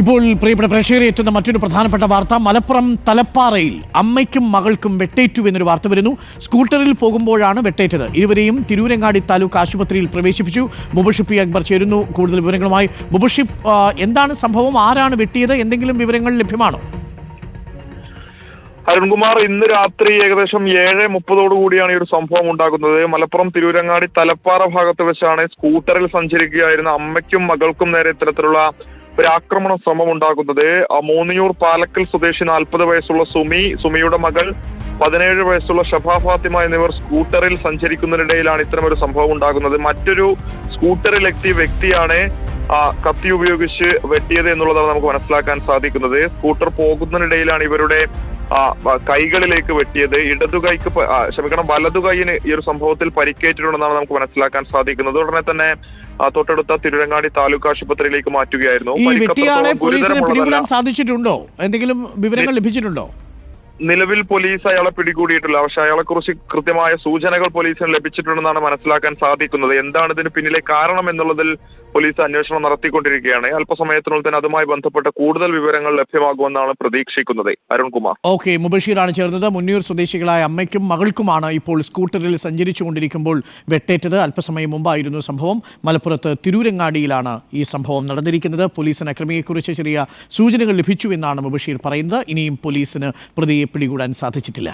ഇപ്പോൾ പ്രിയപ്പെട്ട പ്രേക്ഷകരെ എത്തുന്ന മറ്റൊരു പ്രധാനപ്പെട്ട വാർത്ത. മലപ്പുറം തലപ്പാറയിൽ അമ്മയ്ക്കും മകൾക്കും വെട്ടേറ്റു എന്നൊരു വാർത്ത വരുന്നു. സ്കൂട്ടറിൽ പോകുമ്പോഴാണ് വെട്ടേറ്റത്. ഇരുവരെയും തിരൂരങ്ങാടി താലൂക്ക് ആശുപത്രിയിൽ പ്രവേശിപ്പിച്ചു. മുബഷിപ്പ് അക്ബർ ചേരുന്നു. കൂടുതൽ വിവരങ്ങളുമായി മുബഷിപ്പ് എന്താണ് സംഭവം? ആരാണ് വെട്ടിയത്? എന്തെങ്കിലും വിവരങ്ങൾ ലഭ്യമാണോ? അരുൺകുമാർ ഇന്ന് രാത്രി ഏകദേശം ഏഴ് മുപ്പതോടു കൂടിയാണ് ഈ ഒരു സംഭവം ഉണ്ടാകുന്നത്. മലപ്പുറം തിരൂരങ്ങാടി തലപ്പാറ ഭാഗത്ത് വെച്ചാണ് സ്കൂട്ടറിൽ സഞ്ചരിക്കുകയായിരുന്ന അമ്മയ്ക്കും മകൾക്കും നേരെ ഇത്തരത്തിലുള്ള ഒരു ആക്രമണ ശ്രമം ഉണ്ടാകുന്നത്. മൂന്നിയൂർ പാലക്കൽ സ്വദേശി നാൽപ്പത് വയസ്സുള്ള സുമി സുമിയുടെ മകൾ പതിനേഴ് വയസ്സുള്ള ഷഫാ ഫാത്തിമ എന്നിവർ സ്കൂട്ടറിൽ സഞ്ചരിക്കുന്നതിനിടയിലാണ് ഇത്തരം ഒരു സംഭവം ഉണ്ടാകുന്നത്. മറ്റൊരു സ്കൂട്ടറിൽ എത്തിയ വ്യക്തിയാണ് ആ കത്തി ഉപയോഗിച്ച് വെട്ടിയത് എന്നുള്ളതാണ് നമുക്ക് മനസ്സിലാക്കാൻ സാധിക്കുന്നത്. സ്കൂട്ടർ പോകുന്നതിനിടയിലാണ് ഇവരുടെ കൈകളിലേക്ക് വെട്ടിയത്. ഇടതു കൈക്ക് ക്ഷമിക്കണം വലതു കൈയിന് ഈ ഒരു സംഭവത്തിൽ പരിക്കേറ്റിട്ടുണ്ടെന്നാണ് നമുക്ക് മനസ്സിലാക്കാൻ സാധിക്കുന്നത്. ഉടനെ തന്നെ തൊട്ടടുത്ത തിരുരങ്ങാടി താലൂക്ക് ആശുപത്രിയിലേക്ക് മാറ്റുകയായിരുന്നു. സാധിച്ചിട്ടുണ്ടോ? എന്തെങ്കിലും വിവരങ്ങൾ ലഭിച്ചിട്ടുണ്ടോ? നിലവിൽ പോലീസ് അയാളെ പിടികൂടിയിട്ടില്ല. പക്ഷെ അയാളെ കുറിച്ച് കൃത്യമായ സൂചനകൾ പോലീസിന് ലഭിച്ചിട്ടുണ്ടെന്നാണ് മനസ്സിലാക്കാൻ സാധിക്കുന്നത്. എന്താണ് ഇതിന് പിന്നിലെ കാരണം എന്നുള്ളതിൽ പോലീസ് അന്വേഷണം നടത്തിക്കൊണ്ടിരിക്കുകയാണ്. അല്പസമയത്തിനുള്ളിൽ തന്നെ അതുമായി ബന്ധപ്പെട്ട കൂടുതൽ വിവരങ്ങൾ ലഭ്യമാകുമെന്നാണ് പ്രതീക്ഷിക്കുന്നത്. അരുൺകുമാർ. ഓക്കെ മുബഷീറാണ് ചേർന്നത്. മുന്നൂർ സ്വദേശികളായ അമ്മയ്ക്കും മകൾക്കുമാണ് ഇപ്പോൾ സ്കൂട്ടറിൽ സഞ്ചരിച്ചുകൊണ്ടിരിക്കുമ്പോൾ വെട്ടേറ്റത്. അല്പസമയം മുമ്പായിരുന്നു സംഭവം. മലപ്പുറത്ത് തിരൂരങ്ങാടിയിലാണ് ഈ സംഭവം നടന്നിരിക്കുന്നത്. പോലീസിന് അക്രമിയെക്കുറിച്ച് ചെറിയ സൂചനകൾ ലഭിച്ചു എന്നാണ് മുബഷീർ പറയുന്നത്. ഇനിയും പോലീസിന് പ്രതിയെ പിടികൂടാൻ സാധിച്ചിട്ടില്ല.